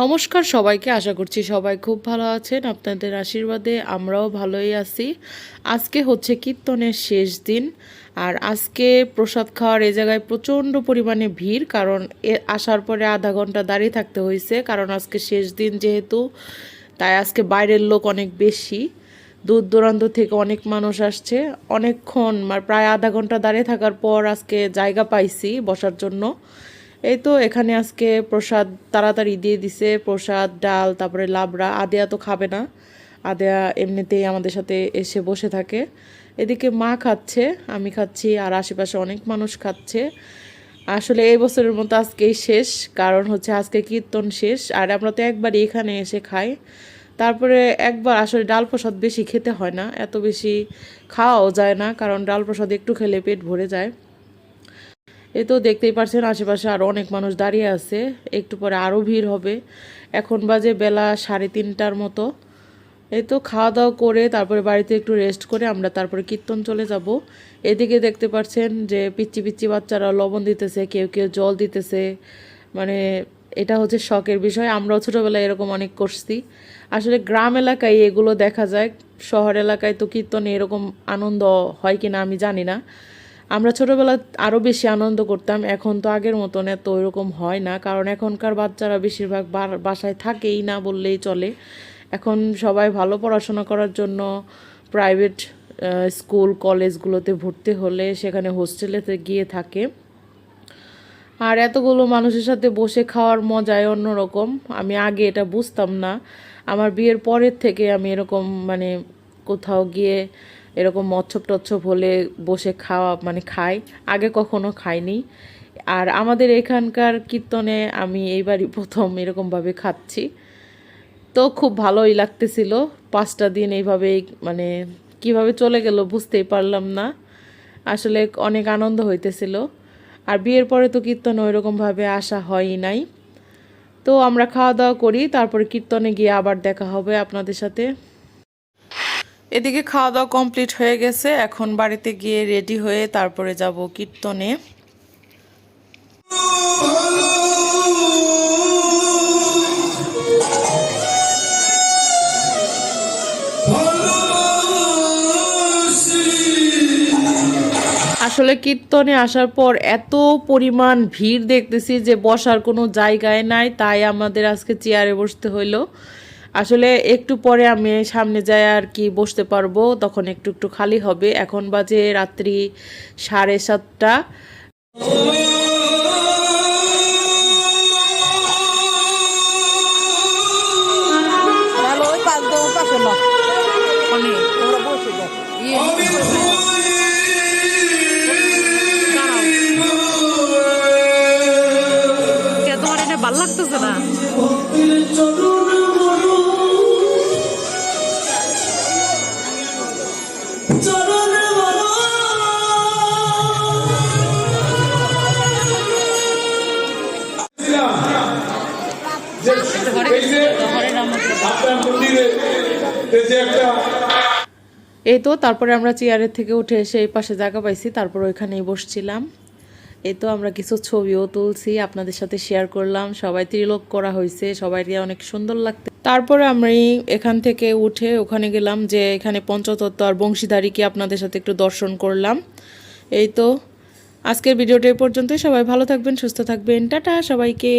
নমস্কার সবাইকে, আশা করছি সবাই খুব ভালো আছেন। আপনাদের আশীর্বাদে আমরাও ভালোই আছি। আজকে হচ্ছে কীর্তনের শেষ দিন, আর আজকে প্রসাদ খাওয়ার এ জায়গায় প্রচণ্ড পরিমাণে ভিড়, কারণ আসার পরে আধা ঘণ্টা দাঁড়িয়ে থাকতে হয়েছে, কারণ আজকে শেষ দিন যেহেতু, তাই আজকে বাইরের লোক অনেক বেশি। দূর দূরান্ত থেকে অনেক মানুষ আসছে। অনেকক্ষণ মানে প্রায় আধা ঘণ্টা দাঁড়িয়ে থাকার পর আজকে জায়গা পাইছি বসার জন্য। এই তো এখানে আজকে প্রসাদ তাড়াতাড়ি দিয়ে দিছে, প্রসাদ, ডাল, তারপরে লাবড়া। আদেয়া তো খাবে না। আদেয়া এমনিতেই আমাদের সাথে এসে বসে থাকে। এদিকে মা খাচ্ছে, আমি খাচ্ছি, আর আশেপাশে অনেক মানুষ খাচ্ছে। আসলে এই বছরের মতো আজকেই শেষ, কারণ হচ্ছে আজকে কীর্তন শেষ, আর আমরা তো একবারই এখানে এসে খাই। তারপরে একবার আসলে ডাল প্রসাদ বেশি খেতে হয় না, এত বেশি খাওয়াও যায় না, কারণ ডাল প্রসাদ একটু খেলে পেট ভরে যায়। এই তো দেখতেই পারছেন, আশেপাশে আরও অনেক মানুষ দাঁড়িয়ে আছে। একটু পরে আরও ভিড় হবে। এখন বাজে বেলা সাড়ে তিনটার মতো। এই তো খাওয়া দাওয়া করে তারপরে বাড়িতে একটু রেস্ট করে আমরা তারপরে কীর্তন চলে যাব। এদিকে দেখতে পাচ্ছেন যে পিচ্চি পিচ্চি বাচ্চারা লবণ দিতেছে, কেউ কেউ জল দিতেছে। মানে এটা হচ্ছে শখের বিষয়। আমরাও ছোটোবেলায় এরকম অনেক করছি। আসলে গ্রাম এলাকায় এগুলো দেখা যায়। শহর এলাকায় তো কীর্তনে এরকম আনন্দ হয় কিনা আমি জানি না। আমরা ছোটোবেলা আরও বেশি আনন্দ করতাম, এখন তো আগের মতন এত ওইরকম হয় না, কারণ এখনকার বাচ্চারা বেশিরভাগ বাসায় থাকেই না বললেই চলে। এখন সবাই ভালো পড়াশোনা করার জন্য প্রাইভেট স্কুল কলেজগুলোতে ভর্তি হলে সেখানে হোস্টেলেতে গিয়ে থাকে। আর এতগুলো মানুষের সাথে বসে খাওয়ার মজাই অন্যরকম। আমি আগে এটা বুঝতাম না। আমার বিয়ের পরের থেকে আমি এরকম মানে কোথাও গিয়ে এরকম মচ্ছপ টচ্ছপ হলে বসে খাওয়া মানে খাই। আগে কখনো খাইনি। আর আমাদের এখানকার কীর্তনে আমি এইবারই প্রথম এরকমভাবে খাচ্ছি। তো খুব ভালোই লাগতেছিল। পাঁচটা দিন এইভাবেই মানে কীভাবে চলে গেল বুঝতেই পারলাম না। আসলে অনেক আনন্দ হইতেছিল। আর বিয়ের পরে তো কীর্তন ওইরকমভাবে আসা হয়ই নাই। তো আমরা খাওয়া দাওয়া করি, তারপরে কীর্তনে গিয়ে আবার দেখা হবে আপনাদের সাথে। এদিকে খাওয়া দাওয়া কমপ্লিট হয়ে গেছে। এখন বাড়িতে গিয়ে রেডি হয়ে তারপরে যাব কীর্তনে। আসলে কীর্তনে আসার পর এত পরিমাণ ভিড় দেখতেছি যে বসার কোনো জায়গায় নাই, তাই আমাদের আজকে চেয়ারে বসতে হইল। আসলে একটু পরে আমি সামনে যাই আর কি বসতে পারব, তখন একটু একটু খালি হবে। এখন বাজে রাত্রি সাড়ে সাতটা। ভালো ওই পাশ এই তো, তারপরে আমরা চেয়ারের থেকে উঠে এসে এই পাশে জায়গা পাইছি, তারপর ওইখানেই বসছিলাম। এই তো, আমরা কিছু ছবিও তুলছি, আপনাদের সাথে শেয়ার করলাম। সবাই ত্রিলোক করা হয়েছে সবাই অনেক সুন্দর লাগতে। তারপরে এই এখান থেকে উঠে ওখানে গেলাম যে এখানে পঞ্চতত্ত্ব আর বংশীধারীকে আপনাদের সাথে একটু দর্শন করলাম। এই তো, আজকের ভিডিওটা এই পর্যন্তই। সবাই ভালো থাকবেন, সুস্থ থাকবেন। টাটা সবাইকে।